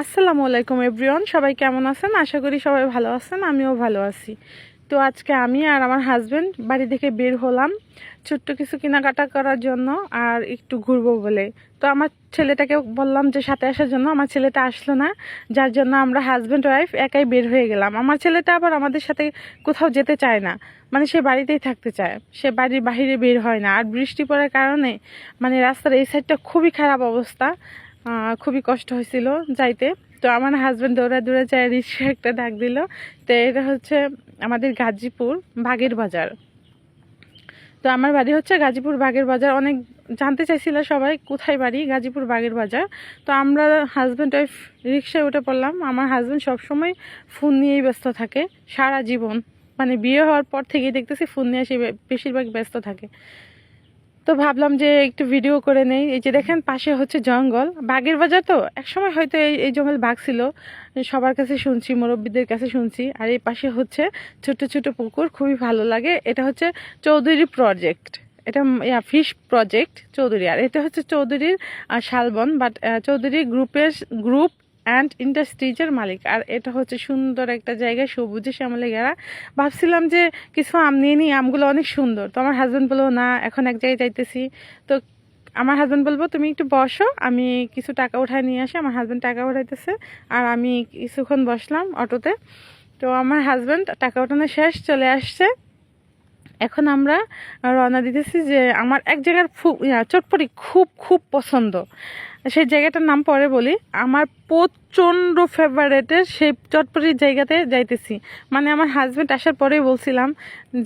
আসসালামু আলাইকুম এভরিওয়ান সবাই কেমন আছেন? আশা করি সবাই ভালো আছেন, আমিও ভালো আছি। তো আজকে আমি আর আমার হাজব্যান্ড বাড়ি থেকে বের হলাম ছোট্ট কিছু কেনাকাটা করার জন্য আর একটু ঘুরবো বলে। তো আমার ছেলেটাকে বললাম যে সাথে আসার জন্য, আমার ছেলেটা আসলো না, যার জন্য আমরা হাজব্যান্ড ওয়াইফ একাই বের হয়ে গেলাম। আমার ছেলেটা আবার আমাদের সাথে কোথাও যেতে চায় না মানে সে বাড়িতেই থাকতে চায়। সে বাড়ির বাইরে বের হয় না। আর বৃষ্টি পড়ার কারণে মানে রাস্তার এই সাইডটা খুবই খারাপ অবস্থা। খুবই কষ্ট হয়েছিল যাইতে। তো আমার হাজব্যান্ড দৌড়া দৌড়া যায় রিক্সা একটা ডাক দিল। তো এটা হচ্ছে আমাদের গাজীপুর বাগের বাজার। তো আমার বাড়ি হচ্ছে গাজীপুর বাগের বাজার। অনেক জানতে চাইছিল সবাই কোথায় বাড়ি? গাজীপুর বাগের বাজার। তো আমরা হাজব্যান্ড ওয়াইফ রিক্সায় উঠে পড়লাম। আমার হাজব্যান্ড সবসময় ফোন নিয়েই ব্যস্ত থাকে। সারা জীবন। মানে বিয়ে হওয়ার পর থেকেই দেখতেছি ফোন নিয়ে সে বেশিরভাগ ব্যস্ত থাকে। তো ভাবলাম যে একটু ভিডিও করে নেই। এই যে দেখেন, পাশে হচ্ছে জঙ্গল। বাগের বাজার তো একসময় হয়তো এই এই জঙ্গল বাঘ ছিল। সবার কাছে শুনছি, মুরব্বীদের কাছে শুনছি। আর এই পাশে হচ্ছে ছোট ছোট পুকুর, খুবই ভালো লাগে। এটা হচ্ছে চৌধুরী প্রজেক্ট এটা ফিশ প্রজেক্ট চৌধুরী। আর এটা হচ্ছে চৌধুরীর শালবন। বাট চৌধুরী গ্রুপের গ্রুপ অ্যান্ড ইন্ডাস্ট্রিজের মালিক। আর এটা হচ্ছে সুন্দর একটা জায়গায় সবুজে শ্যামলে ঘেরা। ভাবছিলাম যে কিছু আম নিয়ে নিই আমগুলো অনেক সুন্দর। তো আমার হাজব্যান্ড বলল না এখন এক জায়গায় যাইতেছি। তো আমার হাজব্যান্ড বলব তুমি একটু বসো আমি কিছু টাকা উঠায় নিয়ে আসি। আমার হাজব্যান্ড টাকা উঠাইতেছে আর আমি কিছুক্ষণ বসলাম অটোতে। তো আমার হাজব্যান্ড টাকা উঠানো শেষ চলে আসছে। এখন আমরা রওনা দিতেছি যে আমার এক জায়গার ইয়া, চটপটি খুব খুব পছন্দ। সেই জায়গাটার নাম পরে বলি। আমার প্রচণ্ড ফেভারেটের সেই চটপটির জায়গাতে যাইতেছি। মানে আমার হাজব্যান্ড আসার পরেই বলছিলাম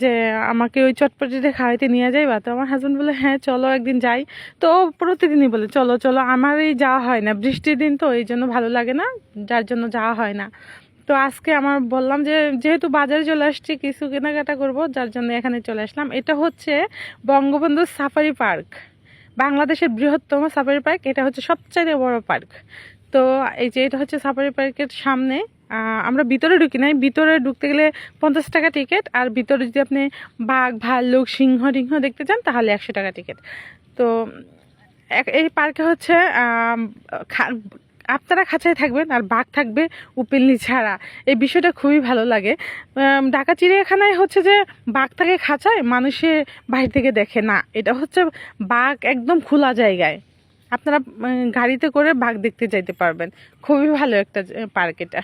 যে, আমাকে ওই চটপটিতে খাওয়াইতে নিয়ে যাইবা? তো আমার হাজব্যান্ড বলে হ্যাঁ চলো একদিন যাই। তো প্রতিদিনই বলে, চলো চলো। আমারই যাওয়া হয় না। বৃষ্টির দিন তো এই জন্য ভালো লাগে না, যার জন্য যাওয়া হয় না। তো আজকে আমার বললাম যে, যেহেতু বাজারে চলে আসছি, কিছু কেনাকাটা করব, যার জন্য এখানে চলে আসলাম। এটা হচ্ছে বঙ্গবন্ধু সাফারি পার্ক। বাংলাদেশের বৃহত্তম সাফারি পার্ক, এটা হচ্ছে সবচাইতে বড় পার্ক। তো এই যে এটা হচ্ছে সাফারি পার্কের সামনে আমরা ভিতরে ঢুকি নাই। ভিতরে ঢুকতে গেলে পঞ্চাশ টাকা টিকিট, আর ভিতরে যদি আপনি বাঘ, ভাল্লুক, সিংহ, টিংহ দেখতে চান, তাহলে একশো টাকা টিকিট। তো এই পার্কে হচ্ছে আপনারা খাঁচায় থাকবেন আর বাঘ থাকবে উপিলনি ছাড়া। এই বিষয়টা খুবই ভালো লাগে। ঢাকা চিড়িয়াখানায় হচ্ছে যে বাঘ থাকে খাঁচায়, মানুষে বাইরে থেকে দেখে না। এটা হচ্ছে বাঘ একদম খোলা জায়গায়। আপনারা গাড়িতে করে বাঘ দেখতে যাইতে পারবেন। খুবই ভালো একটা পার্ক এটা।